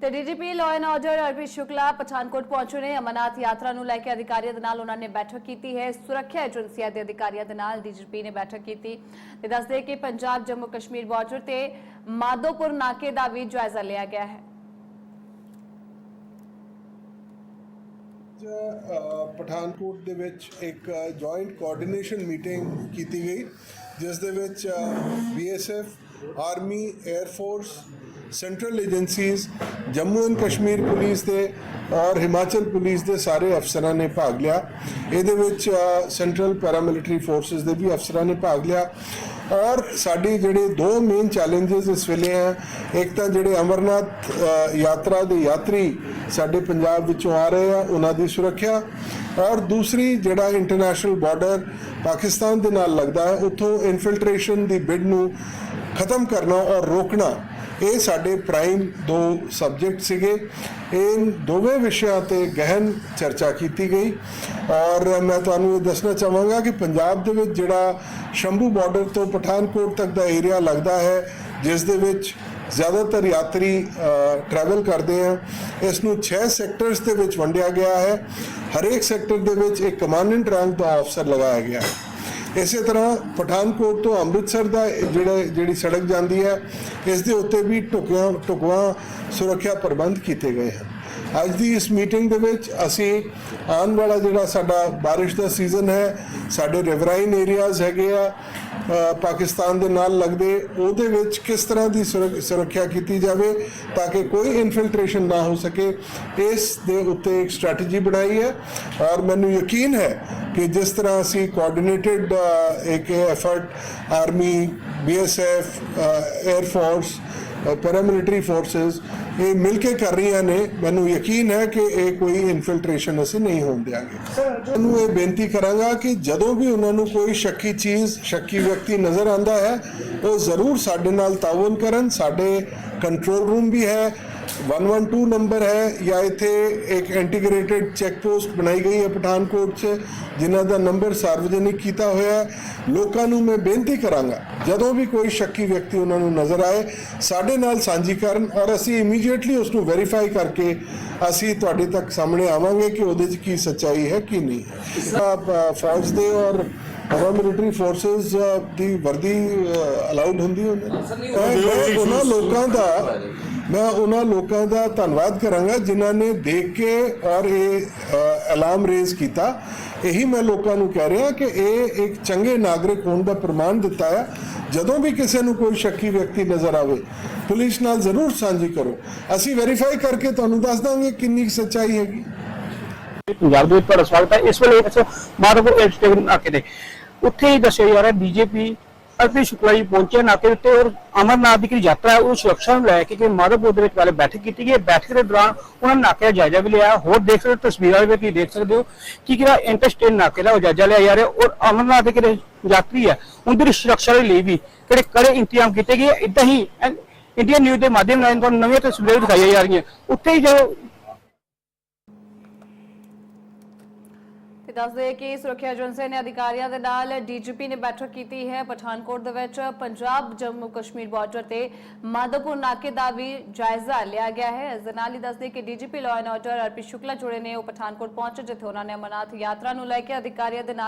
ਤੇ DGP law and order RP Shukla Pathankot ਪਹੁੰਚੇ ਨੇ। ਅਮਰਨਾਥ ਯਾਤਰਾ ਨੂੰ ਲੈ ਕੇ ਅਧਿਕਾਰੀਆਂ ਦੇ ਨਾਲ ਉਹਨਾਂ ਨੇ ਬੈਠਕ ਕੀਤੀ ਹੈ। ਸੁਰੱਖਿਆ ਏਜੰਸੀਆਂ ਦੇ ਅਧਿਕਾਰੀਆਂ ਦੇ ਨਾਲ ਡੀਜੀਪੀ ਨੇ ਬੈਠਕ ਕੀਤੀ ਤੇ ਦੱਸਦੇ ਕਿ ਪੰਜਾਬ ਜੰਮੂ ਕਸ਼ਮੀਰ ਬਾਰਡਰ ਤੇ ਮਾਧੋਪੁਰ ਨਾਕੇ ਦਾ ਵੀ ਜਾਇਜ਼ਾ ਲਿਆ ਗਿਆ ਹੈ। ਪਠਾਨਕੋਟ ਦੇ ਵਿੱਚ ਇੱਕ ਜੁਆਇੰਟ ਕੋਆਰਡੀਨੇਸ਼ਨ ਮੀਟਿੰਗ ਕੀਤੀ ਗਈ, ਜਿਸ ਦੇ ਵਿੱਚ BSF army air force central agencies Jammu and Kashmir police ਦੇ ਔਰ ਹਿਮਾਚਲ ਪੁਲਿਸ ਦੇ ਸਾਰੇ ਅਫਸਰਾਂ ਨੇ ਭਾਗ ਲਿਆ। ਇਹਦੇ ਵਿੱਚ ਸੈਂਟਰਲ ਪੈਰਾਮਿਲਟਰੀ ਫੋਰਸਸ ਦੇ ਵੀ ਅਫਸਰਾਂ ਨੇ ਭਾਗ ਲਿਆ। ਔਰ ਸਾਡੀ ਜਿਹੜੇ ਦੋ ਮੇਨ ਚੈਲੰਜਸ ਇਸ ਵੇਲੇ ਆ, ਇੱਕ ਤਾਂ ਜਿਹੜੇ ਅਮਰਨਾਥ ਯਾਤਰਾ ਦੇ ਯਾਤਰੀ ਸਾਡੇ ਪੰਜਾਬ ਵਿੱਚੋਂ ਆ ਰਹੇ ਆ, ਉਹਨਾਂ ਦੀ ਸੁਰੱਖਿਆ। ਔਰ ਦੂਸਰੀ ਜਿਹੜਾ ਇੰਟਰਨੈਸ਼ਨਲ ਬਾਰਡਰ ਪਾਕਿਸਤਾਨ ਦੇ ਨਾਲ ਲੱਗਦਾ ਹੈ, ਉੱਥੋਂ ਇਨਫਿਲਟ੍ਰੇਸ਼ਨ ਦੀ ਬਿਡ ਨੂੰ ਖਤਮ ਕਰਨਾ ਔਰ ਰੋਕਣਾ। ਇਹ ਸਾਡੇ ਪ੍ਰਾਈਮ ਦੋ ਸਬਜੈਕਟ ਸੀਗੇ। ਇਹ ਦੋਵੇਂ ਵਿਸ਼ਿਆਂ ਤੇ ਗਹਿਨ ਚਰਚਾ ਕੀਤੀ ਗਈ। ਔਰ ਮੈਂ ਤੁਹਾਨੂੰ ਇਹ ਦੱਸਣਾ ਚਾਹਾਂਗਾ ਕਿ ਪੰਜਾਬ ਦੇ ਵਿੱਚ ਜਿਹੜਾ ਸ਼ੰਭੂ ਬਾਰਡਰ ਤੋਂ ਪਠਾਨਕੋਟ ਤੱਕ ਦਾ ਏਰੀਆ ਲੱਗਦਾ ਹੈ, ਜਿਸ ਦੇ ਵਿੱਚ ਜ਼ਿਆਦਾਤਰ ਯਾਤਰੀ ਟਰੈਵਲ ਕਰਦੇ ਆ। ਇਸ ਨੂੰ 6 ਸੈਕਟਰਸ ਦੇ ਵਿੱਚ ਵੰਡਿਆ ਗਿਆ ਹੈ। ਹਰੇਕ ਸੈਕਟਰ ਦੇ ਵਿੱਚ ਇੱਕ ਕਮਾਂਡੈਂਟ ਰੈਂਕ ਦਾ ਅਫਸਰ ਲਗਾਇਆ ਗਿਆ ਹੈ। ਇਸੇ ਤਰ੍ਹਾਂ ਪਠਾਨਕੋਟ ਤੋਂ ਅੰਮ੍ਰਿਤਸਰ ਦਾ ਜਿਹੜਾ ਜਿਹੜੀ ਸੜਕ ਜਾਂਦੀ ਹੈ, ਇਸ ਦੇ ਉੱਤੇ ਵੀ ਟੁਕਿਆ ਟੁਕਵਾ ਸੁਰੱਖਿਆ ਪ੍ਰਬੰਧ ਕੀਤੇ ਗਏ ਹਨ। ਅੱਜ ਦੀ ਇਸ ਮੀਟਿੰਗ ਦੇ ਵਿੱਚ ਅਸੀਂ ਆਉਣ ਵਾਲਾ ਜਿਹੜਾ ਸਾਡਾ ਬਾਰਿਸ਼ ਦਾ ਸੀਜ਼ਨ ਹੈ, ਸਾਡੇ ਰਿਵਰਾਈਨ ਏਰੀਆਜ਼ ਹੈਗੇ ਆ ਪਾਕਿਸਤਾਨ ਦੇ ਨਾਲ ਲੱਗਦੇ ਉਹਦੇ ਵਿੱਚ ਕਿਸ ਤਰ੍ਹਾਂ ਦੀ ਸੁਰੱਖ- ਸੁਰੱਖਿਆ ਕੀਤੀ ਜਾਵੇ ਤਾਂ ਕਿ ਕੋਈ ਇਨਫਿਲਟ੍ਰੇਸ਼ਨ ਨਾ ਹੋ ਸਕੇ, ਇਸ ਦੇ ਉੱਤੇ ਇੱਕ ਸਟ੍ਰੈਟਜੀ ਬਣਾਈ ਹੈ। ਔਰ ਮੈਨੂੰ ਯਕੀਨ ਹੈ ਕਿ ਜਿਸ ਤਰ੍ਹਾਂ ਅਸੀਂ ਕੋਆਰਡੀਨੇਟਿਡ ਇੱਕ effort army BSF air force paramilitary forces ਇਹ ਮਿਲ ਕੇ ਕਰ ਰਹੀਆਂ ਨੇ। ਮੈਨੂੰ ਯਕੀਨ ਹੈ ਕਿ ਇਹ ਕੋਈ ਇਨਫਿਲਟ੍ਰੇਸ਼ਨ ਅਸੀਂ ਨਹੀਂ ਹੋਣ ਦਿਆਂਗੇ। ਤੁਹਾਨੂੰ ਇਹ ਬੇਨਤੀ ਕਰਾਂਗਾ ਕਿ ਜਦੋਂ ਵੀ ਉਹਨਾਂ ਨੂੰ ਕੋਈ ਸ਼ੱਕੀ ਚੀਜ਼, ਸ਼ੱਕੀ ਵਿਅਕਤੀ ਨਜ਼ਰ ਆਂਦਾ ਹੈ, ਉਹ ਜ਼ਰੂਰ ਸਾਡੇ ਨਾਲ ਤਾਉਨ ਕਰਨ। ਸਾਡੇ ਕੰਟਰੋਲ ਰੂਮ ਵੀ ਹੈ। 112 ਨੰਬਰ ਹੈ ਜਾਂ ਇੱਥੇ ਇੱਕ ਇੰਟੀਗ੍ਰੇਟਿਡ ਚੈੱਕ ਪੋਸਟ ਬਣਾਈ ਗਈ ਹੈ ਪਠਾਨਕੋਟ 'ਚ ਜਿਨ੍ਹਾਂ ਦਾ ਨੰਬਰ ਸਾਰਵਜਨਿਕ ਕੀਤਾ ਹੋਇਆ ਹੈ ਲੋਕਾਂ ਨੂੰ ਮੈਂ ਬੇਨਤੀ ਕਰਾਂਗਾ ਜਦੋਂ ਵੀ ਕੋਈ ਸ਼ੱਕੀ ਵਿਅਕਤੀ ਉਹਨਾਂ ਨੂੰ ਨਜ਼ਰ ਆਏ ਸਾਡੇ ਨਾਲ ਸਾਂਝੀ ਕਰਨ ਔਰ ਅਸੀਂ ਇਮੀਡੀਏਟਲੀ ਉਸ ਨੂੰ ਵੈਰੀਫਾਈ ਕਰਕੇ ਅਸੀਂ ਤੁਹਾਡੇ ਤੱਕ ਸਾਹਮਣੇ ਆਵਾਂਗੇ ਕਿ ਉਹਦੇ 'ਚ ਕੀ ਸੱਚਾਈ ਹੈ ਕੀ ਨਹੀਂ ਹੈ ਫੌਜ ਦੇ ਔਰ ਹਵਾ ਮਿਲਟਰੀ ਫੋਰਸਸ ਦੀ ਵਰਦੀ ਅਲਾਉਡ ਹੁੰਦੀ ਮੈਂ ਉਹਨਾਂ ਲੋਕਾਂ ਦਾ ਮੈਂ ਉਹਨਾਂ ਲੋਕਾਂ ਦਾ ਧੰਨਵਾਦ ਕਰਾਂਗਾ ਜਿਨ੍ਹਾਂ ਨੇ ਦੇਖ ਕੇ ਔਰ ਇਹ ਅਲਾਰਮ ਰੇਜ਼ ਕੀਤਾ। ਇਹੀ ਮੈਂ ਲੋਕਾਂ ਨੂੰ ਕਹਿ ਰਿਹਾ ਕਿ ਇਹ ਇੱਕ ਚੰਗੇ ਨਾਗਰਿਕ ਹੋਣ ਦਾ ਪ੍ਰਮਾਣ ਦਿੱਤਾ ਹੈ। ਜਦੋਂ ਵੀ ਕਿਸੇ ਨੂੰ ਕੋਈ ਸ਼ੱਕੀ ਵਿਅਕਤੀ ਨਜ਼ਰ ਆਵੇ, ਪੁਲਿਸ ਨਾਲ ਜ਼ਰੂਰ ਸਾਂਝੀ ਕਰੋ। ਅਸੀਂ ਵੈਰੀਫਾਈ ਕਰਕੇ ਤੁਹਾਨੂੰ ਦੱਸ ਦਾਂਗੇ ਕਿੰਨੀ ਸੱਚਾਈ ਹੈਗੀ। ਪੰਜਾਬ ਦੇ ਤੁਹਾਡਾ ਸਵਾਗਤ ਹੈ। ਇਸ ਵੇਲੇ ਅਸੀਂ ਮਾਧਵਪੁਰ ਐਜੂਕੇਸ਼ਨ ਨਾਕੇ ਉੱਥੇ ਹੀ ਦੱਸਿਆ ਜਾ ਰਿਹਾ ਬੀਜੇਪੀ ਅਰਪੀ ਸ਼ੁਕਲਾ ਜੀ ਪਹੁੰਚੇ ਨਾਕੇ ਉੱਤੇ ਔਰ ਅਮਰਨਾਥ ਦੀ ਜਿਹੜੀ ਯਾਤਰਾ ਹੈ, ਉਹ ਸੁਰੱਖਿਆ ਨੂੰ ਲੈ ਕੇ ਕਿ ਮਾਧਵਪੁਰ ਦੇ ਵਿੱਚ ਪਹਿਲੇ ਬੈਠਕ ਕੀਤੀ ਗਈ ਬੈਠਕ ਦੇ ਦੌਰਾਨ ਉਹਨਾਂ ਨਾਕੇ ਦਾ ਜਾਇਜ਼ਾ ਵੀ ਲਿਆ। ਹੋਰ ਦੇਖ ਸਕਦੇ ਹੋ, ਤਸਵੀਰਾਂ ਵਿੱਚ ਤੁਸੀਂ ਦੇਖ ਸਕਦੇ ਹੋ ਕਿ ਕਿਹੜਾ ਇੰਟਰਸਟੇਟ ਨਾਕੇ ਦਾ ਉਹ ਜਾਇਜ਼ਾ ਲਿਆ ਜਾ ਰਿਹਾ ਔਰ ਅਮਰਨਾਥ ਦੇ ਜਿਹੜੇ ਯਾਤਰੀ ਹੈ ਉਹਨਾਂ ਦੀ ਸੁਰੱਖਿਆ ਦੇ ਲਈ ਵੀ ਕਿਹੜੇ ਕੜੇ ਇੰਤਜ਼ਾਮ ਕੀਤੇ ਗਏ ਇਦਾਂ ਹੀ ਇੰਡੀਅਨ ਨਿਊਜ਼ ਦੇ ਮਾਧਿਅਮ ਨਾਲ ਤੁਹਾਨੂੰ ਨਵੀਆਂ ਤਸਵੀਰਾਂ ਦਿਖਾਈਆਂ ਜਾ ਰਹੀਆਂ। ਉੱਥੇ ਹੀ ਜੋ ਦੱਸਦੇ ਕਿ ਸੁਰੱਖਿਆ ਏਜੰਸੀ ਨੇ ਅਧਿਕਾਰੀਆਂ ਦੇ ਨਾਲ ਡੀਜੀਪੀ ਨੇ ਬੈਠਕ ਕੀਤੀ ਹੈ। ਪਠਾਨਕੋਟ ਦੇ ਵਿੱਚ ਪੰਜਾਬ, ਜੰਮੂ, ਕਸ਼ਮੀਰ ਬਾਰਡਰ ਤੇ ਮਾਧੋਪੁਰ ਨਾਕੇ ਦਾ ਵੀ ਜਾਇਜ਼ਾ ਲਿਆ ਗਿਆ ਹੈ। ਇਸ ਦੇ ਨਾਲ ਹੀ ਦੱਸਦੇ ਕਿ DGP law and order RP Shukla ਜੁੜੇ ਨੇ। ਉਹ ਪਠਾਨਕੋਟ ਪਹੁੰਚੇ, ਜਿੱਥੇ ਉਹਨਾਂ ਨੇ ਅਮਰਨਾਥ ਯਾਤਰਾ ਨੂੰ ਲੈ ਕੇ ਅਧਿਕਾਰੀਆਂ ਦੇ ਨਾਲ